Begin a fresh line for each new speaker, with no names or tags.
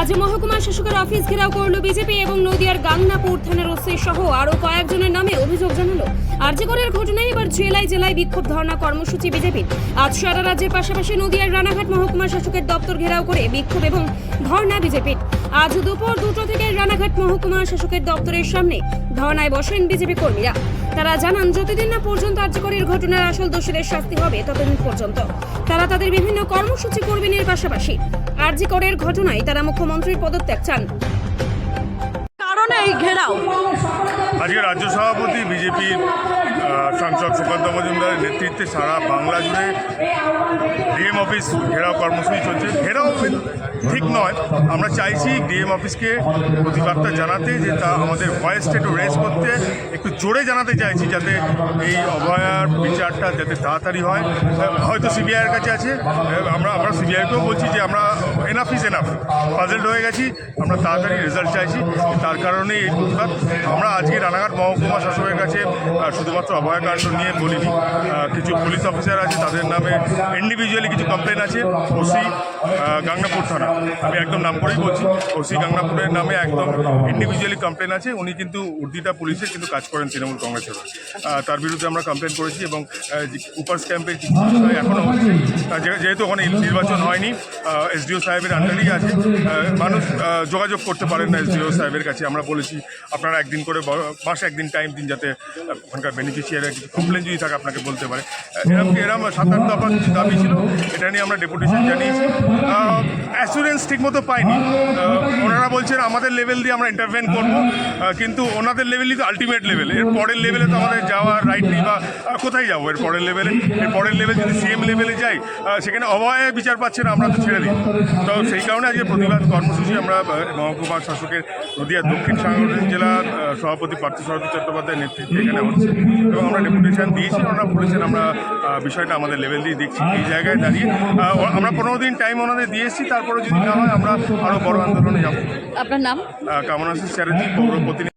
আজ মহকুমা শাসকের অফিস ঘেরাও করল বিজেপি এবং নদিয়ার গাংনাপুর থানার ওসি সহ আরও কয়েকজনের নামে অভিযোগ জানালো। আর্যগড়ের ঘটনায় এবার জেলায় জেলায় বিক্ষোভ ধর্ণা কর্মসূচি বিজেপি। আজ সারা রাজ্যের পাশাপাশি নদিয়ার রানাঘাট মহকুমা শাসকের দপ্তর ঘেরাও করে বিক্ষোভ এবং ধর্ণা বিজেপির। আজ দুপুর দুটো থেকে রানাঘাট মহকুমা শাসকের দপ্তরের সামনে ধর্নায় বসেন বিজেপি কর্মীরা। তারা জানান যতদিন না পর্যন্ত আর্যকরের ঘটনার আসল দোষীদের শাস্তি হবে ততদিন পর্যন্ত। তারা তাদের বিভিন্ন কর্মসূচি করবেন এর পাশাপাশি। আর্যিকরের ঘটনায় তারা মুখ্যমন্ত্রীর পদত্যাগ চান।
কারণে এই ঘেরাও।
আজকে রাজ্য সভাপতি বিজেপির সাংসদ সুকান্ত মজুমদারের নেতৃত্বে সারা বাংলা জুড়ে ডিএম অফিস ঘেরাও কর্মসূচি চলছে। ঘেরাও ঠিক নয়। আমরা চাইছি ডিএম অফিসকে প্রতিবাদটা জানাতে যে তা আমাদের ভয়েসটা একটু রেজ করতে, একটু জোরে জানাতে চাইছি যাতে এই অভয়ার বিচারটা যাতে তাড়াতাড়ি হয়। হয়তো সিবিআইয়ের কাছে আছে। আমরা আমরা সিবিআইকেও বলছি যে আমরা এনাফ ইজ এনাফ পাজেল্ড হয়ে গেছি। আমরা তাড়াতাড়ি রেজাল্ট চাইছি। তার কারণেই এই প্রতিবাদ আমরা আজকে রানাঘাট মহকুমা শাসকের কাছে শুধুমাত্র অভয়াকাণ্ড নিয়ে বলিনি। কিছু পুলিশ অফিসার আছে, তাদের নামে ইন্ডিভিজুয়ালি কিছু কমপ্লেন আছে, ওসি গাংনাপুর থানা। আমি একদম নাম করেই বলছি, ওসি গাংনাপুরের নামে একদম ইন্ডিভিজুয়ালি কমপ্লেন আছে, উনি কিন্তু উর্দিটা পুলিশের কিন্তু কাজ করেন তৃণমূল কংগ্রেসের তার বিরুদ্ধে আমরা কমপ্লেন করেছি এবং উপার্স ক্যাম্পের এখনও যেহেতু ওখানে নির্বাচন হয়নি এসডিও সাহেবের আন্ডারেই আছে মানুষ যোগাযোগ করতে পারেন না এসডিও সাহেবের কাছে। আমরা বলেছি, আপনারা একদিন করে মাসে একদিন টাইম দিন যাতে ওখানকার বেনিফিশিয়ারি কমপ্লেন যদি থাকে, আপনাকে বলতে পারে। এরকম সাত আট দফা কিছু দাবি ছিল। এটা নিয়ে আমরা ডেপুটেশন জানিয়েছি। অ্যাসুরেন্স ঠিকমতো পাইনি। ওনারা বলছেন, আমাদের লেভেল দিয়ে আমরা ইন্টারভেন করব। কিন্তু ওনাদের লেভেলই তো আলটিমেট লেভেল এর পরের লেভেলে তো আমাদের যাওয়ার রাইট নেই বা কোথায় যাব এর পরের লেভেলে এর পরের লেভেল যদি সিএম লেভেলে যাই সেখানে অভয়ে বিচার পাচ্ছে না, আমরা তো ছেড়ে দিই। তো সেই কারণে আজকে প্রতিবাদ কর্মসূচি আমরা মহকুমা শাসকের নদিয়া দক্ষিণ সাংগঠনিক জেলার সভাপতি পার্থ পার্থসারথী চট্টোপাধ্যায়ের নেতৃত্বে এখানে হচ্ছে। এবং আমরা ডেপুটেশন দিয়েছি, ওনারা বলেছেন আমরা বিষয়টা আমাদের লেভেল দিয়ে দেখছি। এই জায়গায় দাঁড়িয়ে আমরা পনেরো দিন টাইম ওনাদের দিয়ে এসেছি তারপরে যদি না হয় আমরা আরও বড় আন্দোলনে যাব।
আপনার নাম?
কামনা চ্যাটার্জি পৌর প্রতিনিধি